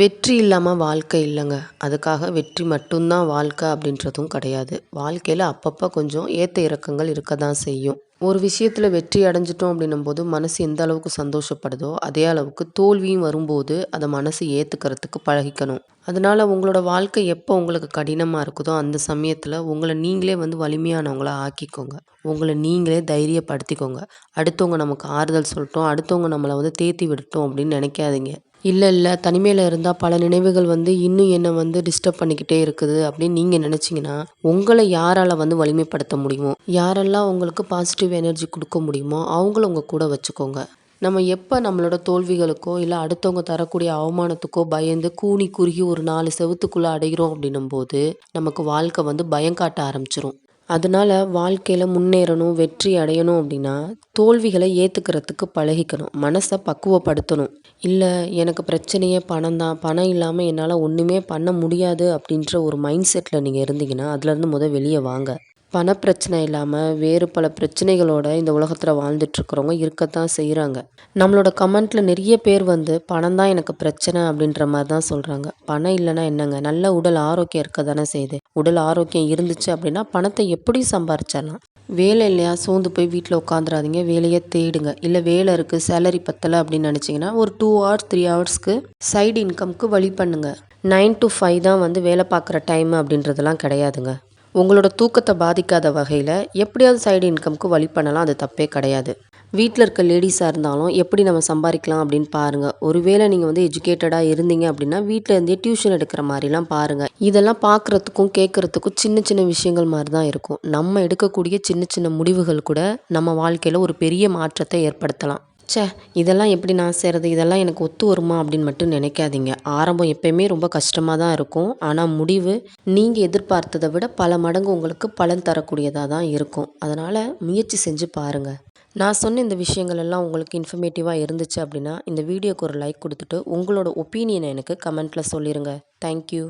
வெற்றி இல்லாமல் வாழ்க்கை இல்லைங்க. அதுக்காக வெற்றி மட்டும்தான் வாழ்க்கை அப்படின்றதும் கிடையாது. வாழ்க்கையில் அப்பப்போ கொஞ்சம் ஏற்ற இறக்கங்கள் இருக்க தான் செய்யும். ஒரு விஷயத்தில் வெற்றி அடைஞ்சிட்டோம் அப்படின்னும் போது மனசு எந்த அளவுக்கு சந்தோஷப்படுதோ அதே அளவுக்கு தோல்வியும் வரும்போது அதை மனசு ஏற்றுக்கிறதுக்கு பழகிக்கணும். அதனால் உங்களோட வாழ்க்கை எப்போ உங்களுக்கு கடினமாக இருக்குதோ அந்த சமயத்தில் உங்களை நீங்களே வந்து வலிமையானவங்களாக ஆக்கிக்கோங்க. உங்களை நீங்களே தைரியப்படுத்திக்கோங்க. அடுத்தவங்க நமக்கு ஆறுதல் சொல்லட்டும். அடுத்தவங்க நம்மளை வந்து தேத்தி விடட்டும் அப்படின்னு நினைக்காதீங்க. இல்லை இல்லை. தனிமையில் இருந்தால் பல நினைவுகள் வந்து இன்னும் என்னை வந்து டிஸ்டர்ப் பண்ணிக்கிட்டே இருக்குது அப்படின்னு நீங்கள் நினச்சிங்கன்னா உங்களை யாரால் வந்து வலிமைப்படுத்த முடியுமோ யாரெல்லாம் உங்களுக்கு பாசிட்டிவ் எனர்ஜி கொடுக்க முடியுமோ அவங்கள உங்கள் கூட வச்சுக்கோங்க. நம்ம எப்போ நம்மளோட தோல்விகளுக்கோ இல்லை அடுத்தவங்க தரக்கூடிய அவமானத்துக்கோ பயந்து கூனி குறுகி ஒரு நாலு செவத்துக்குள்ளே அடைகிறோம் அப்படின்னும் போது நமக்கு வாழ்க்கை வந்து பயம் காட்ட ஆரம்பிச்சிரும். அதனால வாழ்க்கையில் முன்னேறணும் வெற்றி அடையணும் அப்படின்னா தோல்விகளை ஏற்றுக்கிறதுக்கு பழகிக்கணும். மனசை பக்குவப்படுத்தணும். இல்லை எனக்கு பிரச்சனையே பணம் தான். பணம் இல்லாமல் என்னால் ஒன்றுமே பண்ண முடியாது அப்படின்ற ஒரு மைண்ட் செட்டில் நீங்கள் இருந்தீங்கன்னா அதுலேருந்து முத வெளியே வாங்க. பணப்பிரச்சனை இல்லாமல் வேறு பல பிரச்சனைகளோட இந்த உலகத்தில் வாழ்ந்துட்டுருக்கிறவங்க இருக்கத்தான் செய்கிறாங்க நம்மளோட கமெண்ட்டில் நிறைய பேர் வந்து பணம் தான் எனக்கு பிரச்சனை அப்படின்ற மாதிரி தான் சொல்கிறாங்க பணம் இல்லைன்னா என்னங்க? நல்ல உடல் ஆரோக்கியம் இருக்க தானே செய்யுது. உடல் ஆரோக்கியம் இருந்துச்சு அப்படின்னா பணத்தை எப்படி சம்பாரிச்சிடலாம்? வேலை இல்லையா? சோர்ந்து போய் வீட்டில் உட்காந்துடாதீங்க வேலையை தேடுங்க. இல்லை வேலை இருக்குது சேலரி பத்தலை அப்படின்னு நினச்சிங்கன்னா ஒரு டூ ஹவர்ஸ் த்ரீ ஹவர்ஸ்க்கு சைடு இன்கம்க்கு வழி பண்ணுங்கள் நைன் டு ஃபைவ் தான் வந்து வேலை பார்க்குற டைம் அப்படின்றதெல்லாம் கிடையாதுங்க. உங்களோட தூக்கத்தை பாதிக்காத வகையில் எப்படியாவது சைடு இன்கம்க்கு வழி பண்ணலாம் அது தப்பே கிடையாது. வீட்டில் இருக்க லேடிஸாக இருந்தாலும் எப்படி நம்ம சம்பாதிக்கலாம் அப்படின்னு பாருங்கள் ஒருவேளை நீங்கள் வந்து எஜுகேட்டடாக இருந்தீங்க அப்படின்னா வீட்டில் இருந்தே டியூஷன் எடுக்கிற மாதிரிலாம் பாருங்கள் இதெல்லாம் பார்க்குறதுக்கும் கேட்குறதுக்கும் சின்ன சின்ன விஷயங்கள் மாதிரி தான் இருக்கும். நம்ம எடுக்கக்கூடிய சின்ன சின்ன முடிவுகள் கூட நம்ம வாழ்க்கையில் ஒரு பெரிய மாற்றத்தை ஏற்படுத்தலாம். ச்சே இதெல்லாம் எப்படி நான் செய்கிறது இதெல்லாம் எனக்கு ஒத்து வருமா அப்படின்னு மட்டும் நினைக்காதீங்க. ஆரம்பம் எப்பயுமே ரொம்ப கஷ்டமாக தான் இருக்கும். ஆனால் முடிவு நீங்கள் எதிர்பார்த்ததை விட பல மடங்கு உங்களுக்கு பலன் தரக்கூடியதாக தான் இருக்கும். அதனால் முயற்சி செஞ்சு பாருங்கள் நான் சொன்ன இந்த விஷயங்கள் எல்லாம் உங்களுக்கு இன்ஃபர்மேட்டிவாக இருந்துச்சு அப்படின்னா இந்த வீடியோக்கு ஒரு லைக் கொடுத்துட்டு உங்களோட ஒப்பீனியனை எனக்கு கமெண்ட்டில் சொல்லிடுங்க தேங்க்யூ